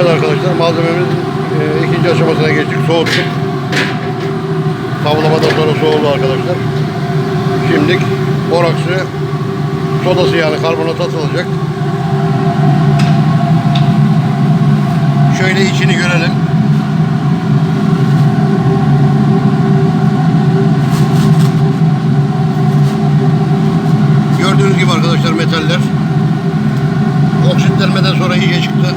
Evet arkadaşlar malzememizin e, ikinci aşamasına geçtik. Soğuttuk. Tavlamadan sonra soğudu arkadaşlar. Şimdilik boraksı sodası yani karbonat atılacak. Şöyle içini görelim. Gördüğünüz gibi arkadaşlar metaller oksitlenmeden sonra iyice çıktı.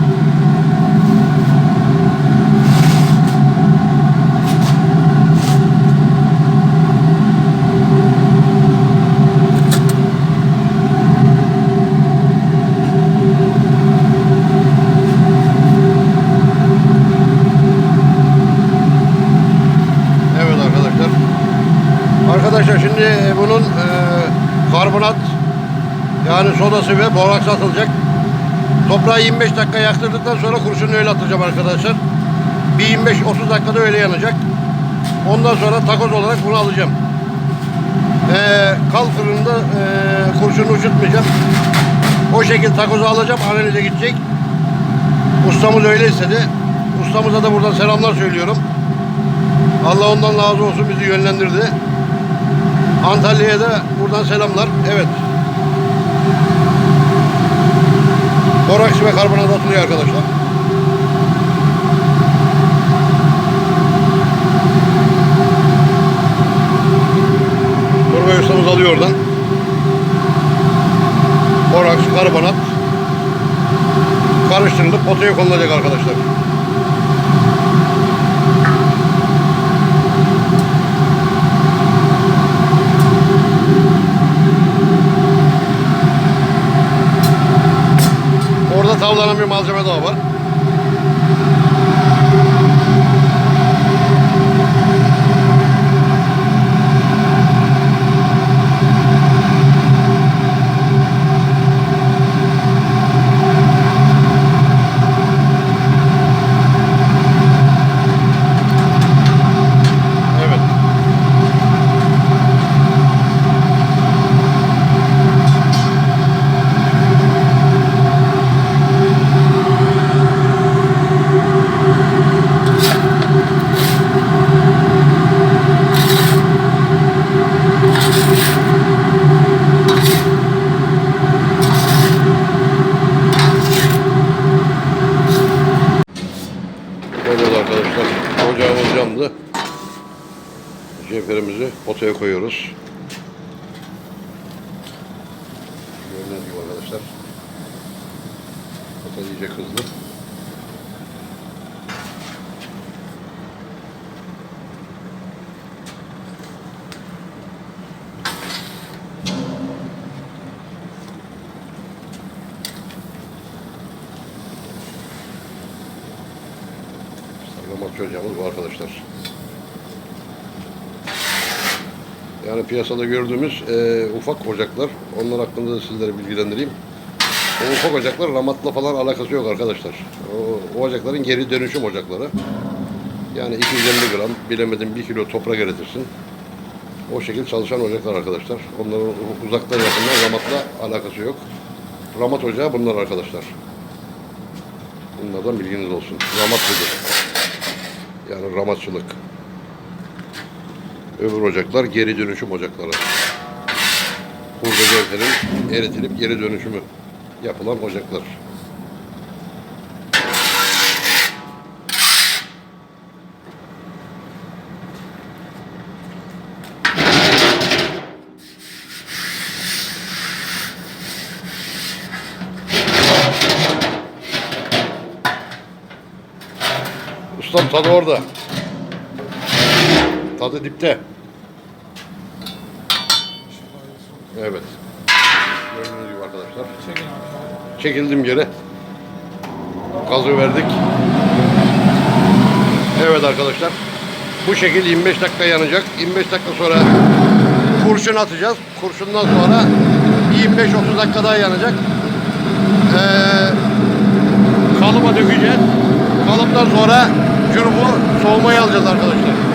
Arkadaşlar şimdi bunun e, karbonat yani sodası ve boraks atılacak. Toprağı 25 dakika yaktırdıktan sonra kurşunu öyle atacağım arkadaşlar. Bir 25-30 dakikada öyle yanacak. Ondan sonra takoz olarak bunu alacağım. Ee, kal fırında e, kurşunu uçurtmayacağım. O şekilde takozu alacağım. Analize gidecek. Ustamız öyle istedi. Ustamıza da buradan selamlar söylüyorum. Allah ondan razı olsun bizi yönlendirdi. Antalya'ya da buradan selamlar. Evet. Boraks ve karbonat atılıyor arkadaşlar. Turgay ustamız alıyor oradan. Boraks, karbonat karıştırılıp potaya konulacak arkadaşlar. Tavlanan bir malzeme daha var. Yandı. Cevherimizi potaya koyuyoruz. Gördüğünüz gibi arkadaşlar. Pota iyice kızdı. Sargamat ocağımız bu arkadaşlar. Yani piyasada gördüğümüz e, ufak ocaklar. Onlar hakkında da sizlere bilgilendireyim. O ufak ocaklar ramatla falan alakası yok arkadaşlar. O, o ocakların geri dönüşüm ocakları. Yani 250 gram, bilemedim 1 kilo toprak eritirsin. O şekilde çalışan ocaklar arkadaşlar. Onların uzaktan yakından ramatla alakası yok. Ramat ocağı bunlar arkadaşlar. Bunlardan bilginiz olsun. Ramat budur. Yani ramatçılık. Öbür ocaklar geri dönüşüm ocakları. Burada cevherin eritilip geri dönüşümü yapılan ocaklar. Ustam tadı orada. Tadı dipte. Evet. Gördüğünüz gibi arkadaşlar. Çekildim yere. Gazı verdik. Evet arkadaşlar. Bu şekil 25 dakika yanacak. 25 dakika sonra kurşun atacağız. Kurşundan sonra 25-30 dakika daha yanacak. Ee, kalıba dökeceğiz. Kalıptan sonra şurubu soğumaya alacağız arkadaşlar.